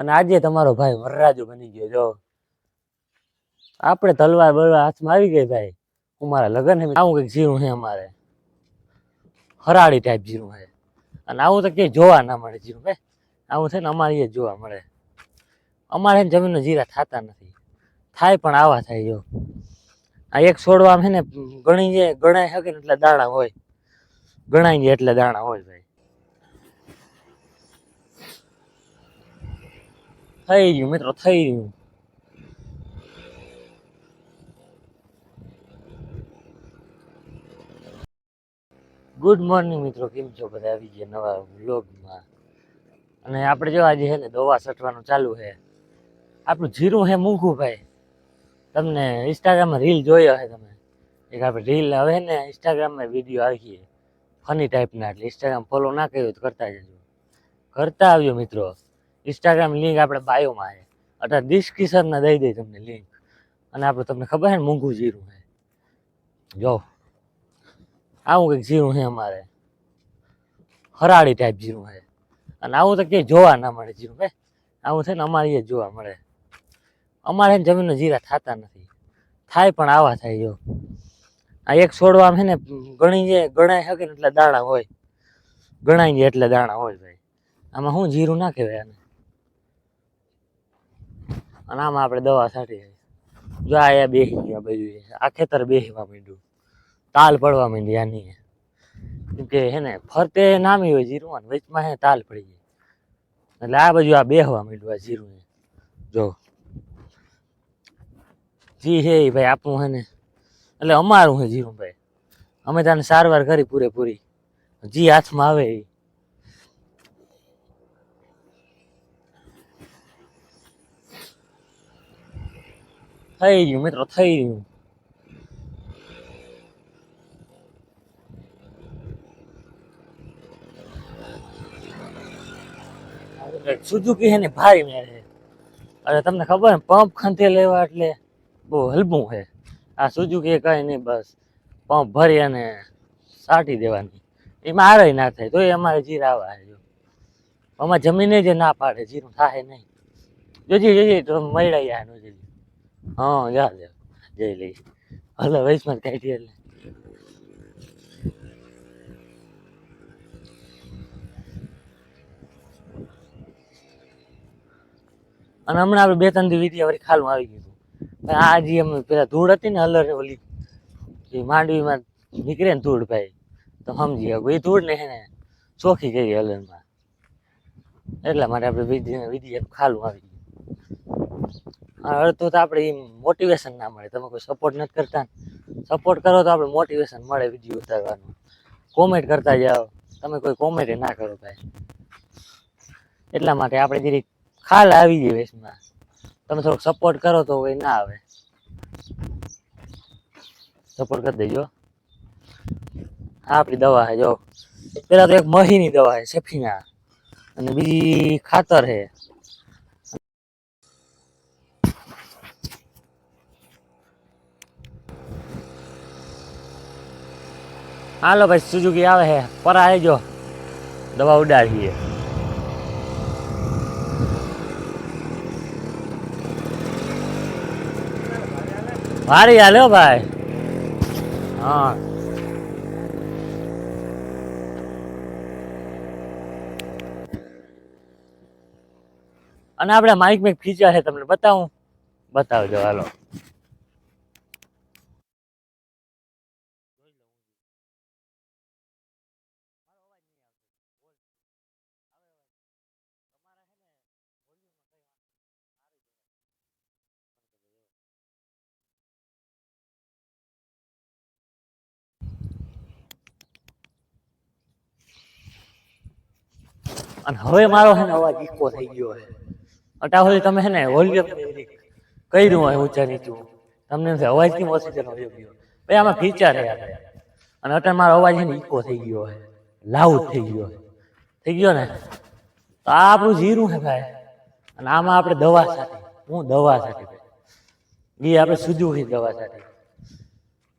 અને આજે તમારો ભાઈ વરરાજો બની ગયો, જો. આપણે તલવાર બળવા હાથમાં આવી ગઈ ભાઈ. હું મારા લગ્ન હે આવું કંઈક જીરું છે અમારે. હરાળી ટાઈપ જીરું છે અને આવું તો ક્યાંય જોવા ના મળે જીરું ભાઈ આવું છે ને અમારે અહીંયા જોવા મળે. અમારે જમીનનો જીરા થતા નથી. થાય પણ આવા થાય, જો. આ એક છોડવામાં છે ને ગણી જે ગણાય શકે એટલે દાણા હોય. ગણાય જાય એટલે દાણા હોય ભાઈ. થઈ ગયું મિત્રો, થઈ ગયું. ગુડ મોર્નિંગ મિત્રો, કેમ છો બધા? આવી ગયા નવા વ્લોગમાં અને આપણે જો આજે છે ને દવા છટવાનું ચાલુ છે. આપણું જીરું છે મૂંઘું ભાઈ. તમને ઇન્સ્ટાગ્રામમાં રીલ જોયો હશે તમે. એક આપણે રીલ હવે ને ઇન્સ્ટાગ્રામમાં વીડિયો આવી છે ફની ટાઈપના એટલે ઇન્સ્ટાગ્રામ ફોલો ના કર્યું તો કરતા જજો. કરતા આવજો મિત્રો. ઇન્સ્ટાગ્રામ લિંક આપણે બાયોમાં છે. અથવા ડિસ્ક્રિપ્શનમાં દઈ દઈ તમને લિંક અને આપણે તમને ખબર છે ને, મૂંઘું જીરું છે. જો. આવું કંઈક જીરું છે અમારે. હરાળી ટાઈપ જીરું છે. અને આવું તો ક્યાંય જોવા ના મળે જીરું ભાઈ આવું છે ને અમારે જોવા મળે. અમારે જમીનના જીરા થતા નથી. થાય પણ આવા થાય, જો. આ એક છોડવામાં છે ને, ગણી જે, ગણાય શકે ને એટલે દાણા હોય. ગણાય જાય એટલે દાણા હોય, ભાઈ. આમાં શું જીરું ના કહેવાય આને? અને આમાં આપણે દવા છાંટી જો આ એ બેસી ગયા બધું આ ખેતર બેસવા માંડ્યું. તાલ પડવા માંડી આની. કેમ કે હે ને ફરતે નામી હોય જીરું, અને વચમાં હે તાલ પડી ગઈ. એટલે આ બાજુ આ બેહવા માંડ્યું, આ જીરું જો. જી હે ભાઈ, આપણું હે ને. એટલે અમારું હે જીરું ભાઈ. અમે તને સારવાર કરી પૂરેપૂરી. જી હાથમાં આવે ઈ. થઈ ગયું મિત્રો, થઈ ગયું. સુઝુકી છે ને ભારી મેળે અરે તમને ખબર ને પંપ ખંથે લેવા એટલે બહુ હલબું છે. આ સુઝુકી કઈ નહીં, બસ પંપ ભરી અને સાટી દેવાની. એમાં આરે ના થાય, તોય અમારે જીરા આવા જો. અમારે જમીને જે ના પાડે, જીરું થાય નહીં. જોજી જોજી તો મળ્યા યાર જોજી હા, જા જા. જઈ લઈ હલો, વૈષ્ણવ કાઢી એટલે. અને હમણાં આપણે બે, ત્રણ દી વીડિયા વળી ખાલું આવી ગયું પણ આ જે અમે પેલા ધૂળ હતી ને હલર ઓલી એ માંડવીમાં નીકળે ને ધૂળ ભાઈ, તો સમજી ગયા એ ધૂળ ને હે ને ગઈ હલરમાં. એટલા માટે આપણે વિધિ વિધિ ખાલું આવી ગયું. અડધું તો આપણે મોટિવેશન ના મળે. તમે કોઈ સપોર્ટ નથી કરતા સપોર્ટ કરો તો આપણે મોટિવેશન મળે વીડિયો ઉતારવાનું. કોમેન્ટ કરતા જાઓ. તમે કોઈ કોમેન્ટ ના કરો ભાઈ. એટલા માટે આપણે જરી ખાલ આવી જાય વેશમાં. તમે થોડોક સપોર્ટ કરો તો એ ના આવે. સપોર્ટ કરી દેજો. હા આપણી દવા છે, જો. પેલા તો એક મહીની દવા છે, સેફીના. અને બીજી ખાતર છે. હાલો ભાઈ સુઝુકી આવે છે પર આવજો દવા ઉડાડીએ. ભારી હાલ્યો ભાઈ. હા. અને આપણે માઇક મેક ફીચર છે તમને બતાવું. બતાવજો, હાલો. અને હવે મારો છે ને અવાજ ઈકો થઈ ગયો છે અટાવલી તમે છે ને વોલ્યુમ કર્યું હોય ઊંચા નીચું તમને અવાજ કેમ ઓછી ગયો ભાઈ આમાં ફીચર છે અને અત્યારે મારો અવાજ છે ને ઈકો થઈ ગયો છે લાઉડ થઈ ગયો છે થઈ ગયો ને? તો આ આપણું જીરું છે ભાઈ. અને આમાં આપણે દવા સાથે. હું દવા સાથે એ આપણે સુજુકી દવા સાથે.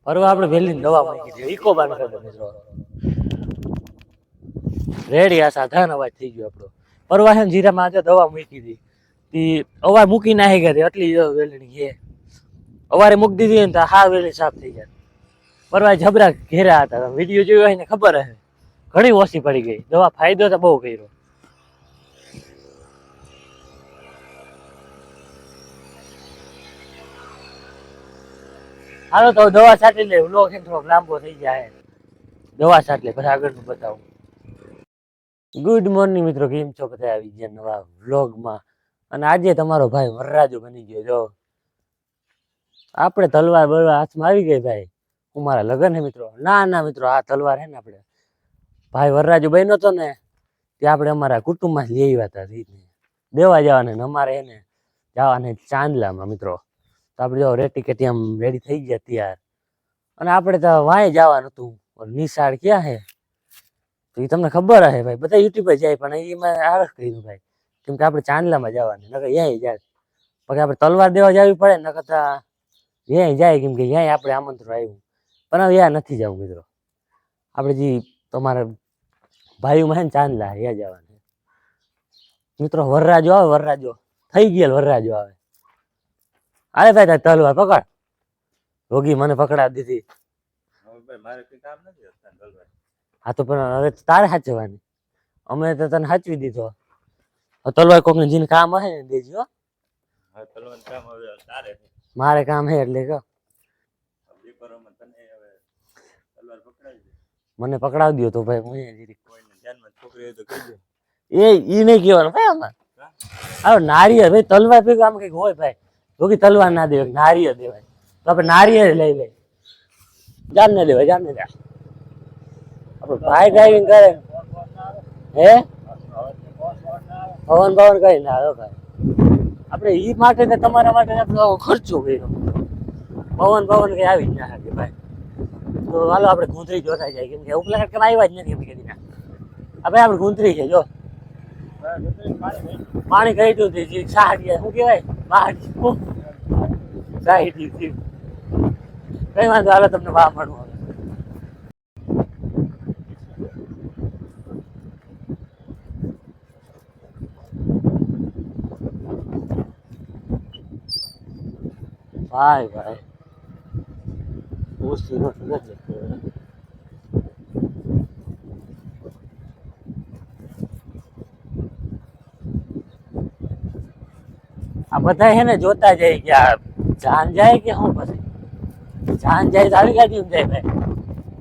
ફરવા આપણે વહેલી દવા મૂકી દઈએ ઈકો બાન કરો રેડી, આ સાધારણ અવાજ થઈ ગયો આપણો. પરવાહન જીરામાં આજે દવા મૂકી હતી તી અવાજ મૂકી નાખી ગયા એટલી જો વેલણી છે. અવારે મૂકી દીધી ને તો હા વેલી સાફ થઈ ગયા પરવા જબરા ઘેરા હતા. વીડિયો જોયો હોય ને ખબર હશે ઘણી ઓછી પડી ગઈ. દવા ફાયદો તો બહુ કર્યો. હાલો તો દવા છાંટી લે. લો છે થોડોક લાંબો થઈ જાય. દવા છાંટ લે. પછી આગળનું બતાવું. ગુડ મોર્નિંગ મિત્રો, કેમ છો બધા? આવી ગયા નવા વ્લોગમાં અને આજે તમારો ભાઈ વરરાજો બની ગયો, જો. આપણે તલવાર બળવા હાથમાં આવી ગઈ ભાઈ. હું મારા લગ્ન હે મિત્રો. ના ના મિત્રો, આ તલવાર હે ને આપણે. ભાઈ વરરાજો બન્યો હતો ને તે આપણે અમારા કુટુંબમાં લઈ આવ્યા હતા રીતને. દેવા જવાને ને અમારે એને જવાને ચાંદલામાં મિત્રો. તો આપણે જો રેટી કેટી આમ રેડી થઈ ગયા તૈયાર. અને આપણે તો વાંય જવાનું હતું. નિશાળ ક્યાં હે? તો એ તમને ખબર હે ભાઈ, બધા યુટ્યુબર જાય પણ એમાં આળસ કર્યું ભાઈ. કેમ કે આપણે ચાંદલામાં જવાનું, નકર યાય જાય. પછી આપણે તલવાર દેવા જવી પડે, નકર તો યાય જાય, કેમ કે યાય આપણે આમંત્રણ આવ્યું પણ હવે યા નથી જવું, મિત્રો. આપણે જે તમારા ભાઈઓમાં છે ને ચાંદલા, યા જવાનું મિત્રો, વરરાજો આવે, વરરાજો. થઈ ગયેલ વરરાજો આવે. અરે ભાઈ, તારી તલવાર પકડ. રોગી મને પકડાવી દીધી. હા તો પણ હવે તારે સાચવવાની અમે તો તને સાચવી દીધો. તલવાર કોકને જીને કામ હશે ને દેજો મારે કામ હે એટલે કહો. મને પકડાવી દો તો ભાઈ હું. એ ઈ નહીં કહેવાનું ભાઈ આમાં. હવે નારિયેળ ભાઈ તલવાર ભેગું આમ કંઈક હોય ભાઈ. રોગી તલવાર ના દેવાય નારિયેળ દેવાય. તો આપણે નારિયેળ લઈ લઈ જાન ને દેવાય જાન ને દે આપણે ભાઈ ડ્રાઇવિંગ કરે. હે? પવન પવન કઈ ના હવે ભાઈ. આપણે ઈ માટે ને તમારા માટે આપણો ખર્ચો કર્યો. પવન પવન કઈ આવી જ ના શકે ભાઈ. તો હાલો આપણે ગુંદરી જોતા જાય કેમ કે ઉપલા કે આવ્યા જ નથી કદી ના. હવે આપણે ગુંદરી છે, જો. પાણી કહી દઉં જી સાહડી શું કહેવાય? સાહડી સાહડી કઈ વાંધો, હાલો તમને વાહ મળવું હવે ભાઈ ભાઈ. ઓછી નથી આ બધા છે ને જોતા જાય કે આ જાન જાય કે શું પછી? જાન જાય તો આવી ગાડી જાય ભાઈ.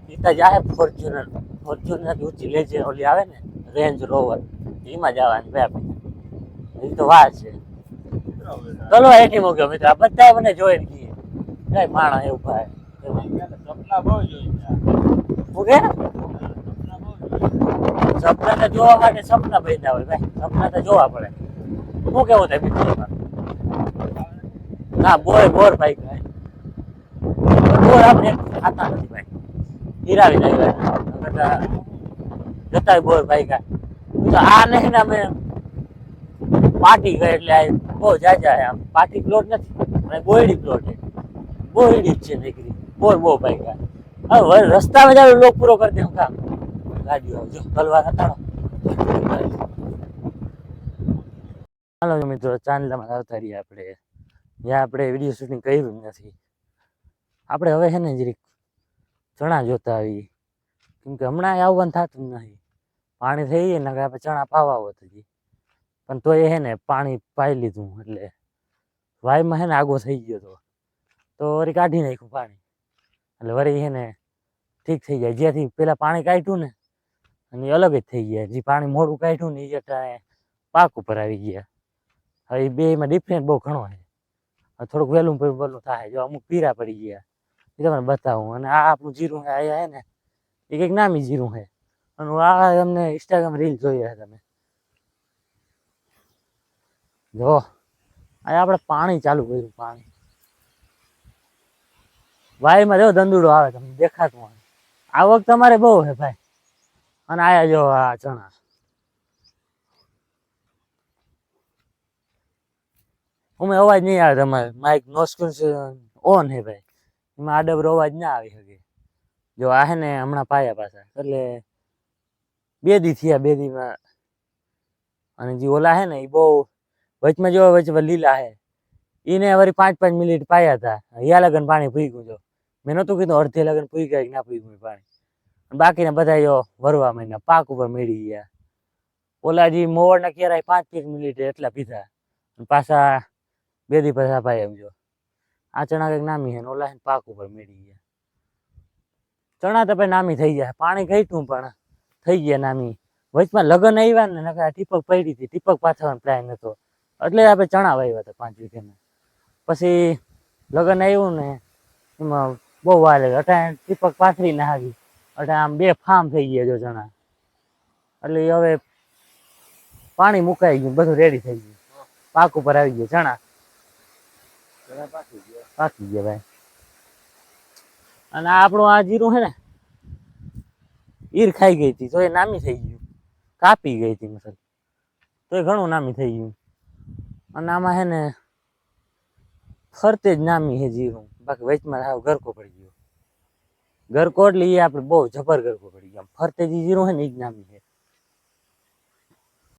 ઈતા જાય ફોર્ચ્યુનર. ફોર્ચ્યુનર ઊંચી લે છે ઓલી આવે ને રેન્જ રોવર. એમાં જવાની ભાઈ આપણે. એ તો વાત છે. ચલો એથી મૂક્યો મિત્ર. બધા મને જોઈને કીએ. કઈ માણા એવું ભાઈ. મૂકે સપના તો જોવા માટે સપના બન્યા હોય ભાઈ. સપના તો જોવા પડે. શું કેવું થાય મિત્રો ના, બોર બોર ભાઈ ભાઈ બોર આપણે ખાતા નથી ભાઈ. હીરાવી નાખ્યા. જતા બોર ભાઈ કાંઈ તો આ નહીં ને અમે પાર્ટી ગઈ એટલે બહુ જાજા આમ. પાર્ટી પ્લોટ નથી, અને બોયડી પ્લોટ છે. બોયડી છે દીકરી. બોર બહુ કાંઈ હવે રસ્તા રસ્તામાં લોક પૂરો કરી દે કામ. ગાડીઓ જો તલવાર હટાડો હાલો મિત્રો ચાંદલામાં આવતા રહીએ આપણે. જ્યાં આપણે વીડિયો શૂટિંગ કર્યું નથી. આપણે હવે છે ને જરીક ચણા જોતા આવી કેમ કે હમણાં આવવાનું થતું નથી. પાણી થઈ જાય ને આપણે ચણા પાવા હોત હજી. પણ તો એ છે ને પાણી પાઈ લીધું એટલે વાયમાં છે ને આગો થઈ ગયો તો. તો વળી કાઢી નાખ્યું પાણી. એટલે વળી છે ને ઠીક થઈ જાય. જ્યાંથી પેલા પાણી કાઢ્યું ને, અને અલગ જ થઈ ગયા. જે પાણી મોડું કાઢ્યું ને એ જતા પાક ઉપર આવી ગયા. હવે એ બેમાં ડિફરન્ટ બહુ ઘણો છે. થોડુંક વહેલું વહેલું થાય. જો અમુક પીરા પડી ગયા. એ તમને બતાવું. અને આ આપણું જીરું છે આ હે ને એ કંઈક નામી જીરું છે અને આ તમને ઇન્સ્ટાગ્રામ રીલ જોઈ રહ્યા તમે. જો આ આપણે પાણી ચાલુ કર્યું, પાણી. વાયમાં જો દંદુડો આવે, તમને દેખાતું હોય. આવક તમારે બહુ છે ભાઈ. અને આયા જો આ ચણા. અમે અવાજ નહીં આવે તમારે. માઇક નોસ્કુન્સ ઓન હે ભાઈ. એમાં આડબરો અવાજ ના આવી શકે. જો આ હે ને હમણાં પાયા પાછા. એટલે બે દી થયા બે દીમાં અને જે ઓલા હે ને, એ બહુ વચમાં જો વચ્ચે લીલા હે. એને વળી પાંચ પાંચ મિનિટ પાયા હતા. યા લગન પાણી ભૂગ્યું જો. મેં નહોતું કીધું અડધે લગન ભૂગ્યા કે ના ભૂગ્યું પાણી. અને બાકીના બધા જો વરવા મહિના પાક ઉપર મેળી ગયા. ઓલા જે મોવરના કેરાય પાંચ પાંચ મિનિટ એટલા પીધા. પાછા બે દી પાછા પાય એમ જો. આ ચણા કંઈક નામી છે ઓલા હે પાક ઉપર મેળી ગયા. ચણા તો ભાઈ નામી થઈ ગયા. પાણી ઘટ્યું પણ થઈ ગયા નામી. વચમાં લગન આવ્યા ને નકર ટીપક પડી હતી. ટીપક પાછળ પ્લાન હતો. એટલે આપણે ચણા વાવ્યા હતા પાંચ વીઘાના. પછી લગ્ન આવ્યું ને એમાં બહુ વાર લાગે અટાણે ટીપક પાથરી ના આવી એટલે આમ બે ફાર્મ થઈ ગયા જો ચણા. એટલે હવે પાણી મુકાઈ ગયું બધું રેડી થઈ ગયું. પાક ઉપર આવી ગયો ચણા. પાકી ગયા. ભાઈ. અને આપણું આ જીરું છે ને ઈર ખાઈ ગઈ હતી તો એ નામી થઈ ગયું. કાપી ગઈ હતી મતલબ તો એ ઘણું નામી થઈ ગયું. અને આમાં હે ને ફરતે જ નામી હે જીરું. બાકી વચમાં હાવ ગરકો પડી ગયો. ગરકો એટલે એ આપણે બહુ જબર ગરકો પડી ગયો. ફરતે જે જીરું હે ને એ જ નામી છે